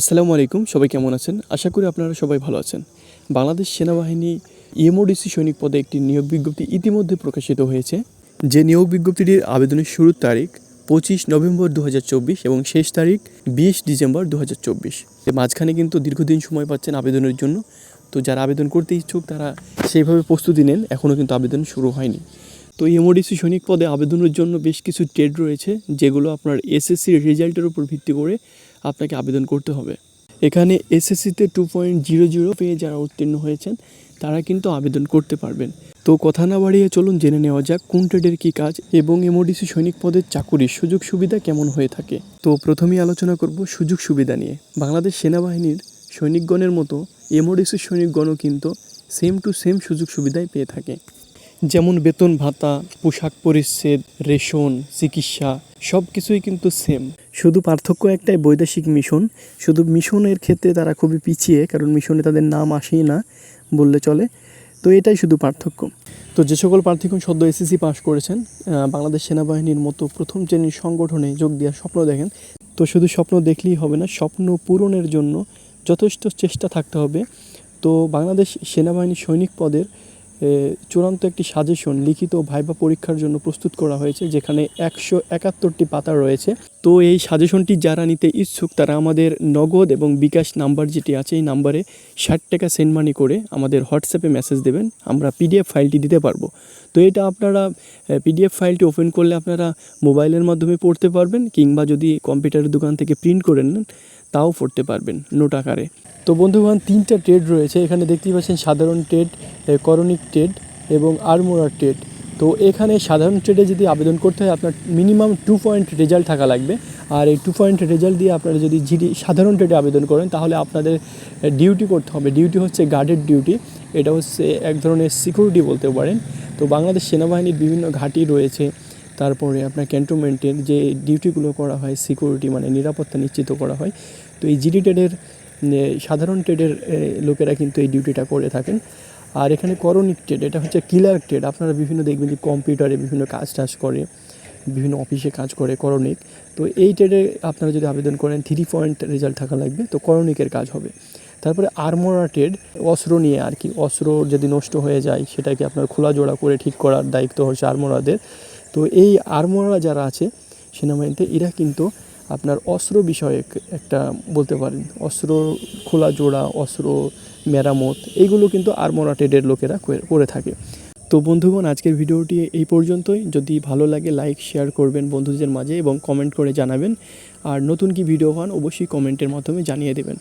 আসসালামু আলাইকুম, সবাই কেমন আছেন? আশা করি আপনারা সবাই ভালো আছেন। বাংলাদেশ সেনাবাহিনী ইএমওডিসি সৈনিক পদে একটি নিয়োগ বিজ্ঞপ্তি ইতিমধ্যে প্রকাশিত হয়েছে। যে নিয়োগ বিজ্ঞপ্তিটির আবেদনের শুরুর তারিখ পঁচিশ নভেম্বর দু হাজার চব্বিশ এবং শেষ তারিখ বিশ ডিসেম্বর দু হাজার চব্বিশ মাঝখানে কিন্তু দীর্ঘদিন সময় পাচ্ছেন আবেদনের জন্য। তো যারা আবেদন করতে ইচ্ছুক, তারা সেইভাবে প্রস্তুতি নেন। এখনও কিন্তু আবেদন শুরু হয়নি। তো এমওডিসি সৈনিক পদে আবেদনের জন্য বেশ কিছু ট্রেড রয়েছে, যেগুলো আপনার এসএসসির রেজাল্টের উপর ভিত্তি করে আপনাকে আবেদন করতে হবে। এখানে এসএসসিতে টু পয়েন্ট জিরো জিরো পেয়ে যারা উত্তীর্ণ হয়েছেন, তারা কিন্তু আবেদন করতে পারবেন। তো কথা না বাড়িয়ে চলুন, জেনে নেওয়া যাক কোন ট্রেডের কী কাজ এবং এমওডিসি সৈনিক পদের চাকুরির সুযোগ সুবিধা কেমন হয়ে থাকে। তো প্রথমেই আলোচনা করব সুযোগ সুবিধা নিয়ে। বাংলাদেশ সেনাবাহিনীর সৈনিকগণের মতো এমওডিসি সৈনিকগণও কিন্তু সেম টু সেম সুযোগ সুবিধাই পেয়ে থাকে। যেমন বেতন ভাতা, পোশাক পরিচ্ছেদ, রেশন, চিকিৎসা সব কিছুই কিন্তু সেম শুধু পার্থক্য একটাই, বৈদেশিক মিশন। শুধু মিশনের ক্ষেত্রে তারা খুবই পিছিয়ে, কারণ মিশনে তাদের নাম আসেই না বললে চলে। তো এটাই শুধু পার্থক্য। তো যে সকল প্রার্থীগণ সদ্য এসএসসি পাশ করেছেন বাংলাদেশ সেনাবাহিনীর মতো প্রথম শ্রেণির সংগঠনে যোগ দেওয়ার স্বপ্ন দেখেন। তো শুধু স্বপ্ন দেখলেই হবে না, স্বপ্ন পূরণের জন্য যথেষ্ট চেষ্টা থাকতে হবে। তো বাংলাদেশ সেনাবাহিনী সৈনিক পদের চূড়ান্ত একটি সাজেশন লিখিত ভাইবা পরীক্ষার জন্য প্রস্তুত করা হয়েছে, যেখানে একশো একাত্তরটি পাতা রয়েছে। তো এই সাজেশনটি যারা নিতে ইচ্ছুক, তারা আমাদের নগদ এবং বিকাশ নাম্বার যেটি আছে, এই নাম্বারে ষাট টাকা সেন্ড মানি করে আমাদের হোয়াটসঅ্যাপে মেসেজ দেবেন, আমরা পিডিএফ ফাইলটি দিতে পারব। তো এটা আপনারা পিডিএফ ফাইলটি ওপেন করলে আপনারা মোবাইলের মাধ্যমে পড়তে পারবেন, কিংবা যদি কম্পিউটারের দোকান থেকে প্রিন্ট করে নেন তাও পড়তে পারবেন নোট আকারে। তো বন্ধুগণ, তিনটা ট্রেড রয়েছে। এখানে দেখতেই পাচ্ছেন সাধারণ ট্রেড করণিক ট্রেড এবং আরমোরার ট্রেড তো এখানে সাধারণ ট্রেডে যদি আবেদন করতে হয়, আপনার মিনিমাম টু পয়েন্ট রেজাল্ট থাকা লাগবে। আর এই টু পয়েন্ট রেজাল্ট দিয়ে আপনারা যদি জিডি সাধারণ ট্রেডে আবেদন করেন, তাহলে আপনাদের ডিউটি করতে হবে। ডিউটি হচ্ছে গার্ডের ডিউটি এটা হচ্ছে এক ধরনের সিকিউরিটি বলতে পারেন। তো বাংলাদেশ সেনাবাহিনীর বিভিন্ন ঘাঁটি রয়েছে। তারপরে আপনার ক্যান্টনমেন্টের যে ডিউটিগুলো করা হয় সিকিউরিটি মানে নিরাপত্তা নিশ্চিত করা হয়, তো এই জিডি ট্রেডের সাধারণ ট্রেডের লোকেরা কিন্তু এই ডিউটিটা করে থাকেন। আর এখানে করণিক ট্রেড এটা হচ্ছে কিলার ট্রেড আপনারা বিভিন্ন দেখবেন যে কম্পিউটারে বিভিন্ন কাজ টাজ করে, বিভিন্ন অফিসে কাজ করে করণিক। তো এই ট্রেডে আপনারা যদি আবেদন করেন থ্রি পয়েন্ট রেজাল্ট থাকা লাগবে, তো করণিকের কাজ হবে। তারপরে আর্মোরা ট্রেড অস্ত্র নিয়ে আর কি, অস্ত্র যদি নষ্ট হয়ে যায়, সেটাকে আপনার খোলা জোড়া করে ঠিক করার দায়িত্ব হচ্ছে আরমোরাদের তো এই আরমোরা যারা আছে, সেনাবাহিনীতে এরা কিন্তু আপনার অস্ত্র বিষয়ে একটা বলতে পারেন, অস্ত্র খোলা জোড়া, অস্ত্র মেরামত এইগুলো কিন্তু আরমোরা ট্রেডের লোকেরা করে- করে থাকে। তো বন্ধুগণ, আজকের ভিডিওটি এই পর্যন্তই। যদি ভালো লাগে, লাইক, শেয়ার করবেন বন্ধুদের মাঝে এবং কমেন্ট করে জানাবেন। আর নতুন কি ভিডিও হন, অবশ্যই কমেন্টের মাধ্যমে জানিয়ে দেবেন।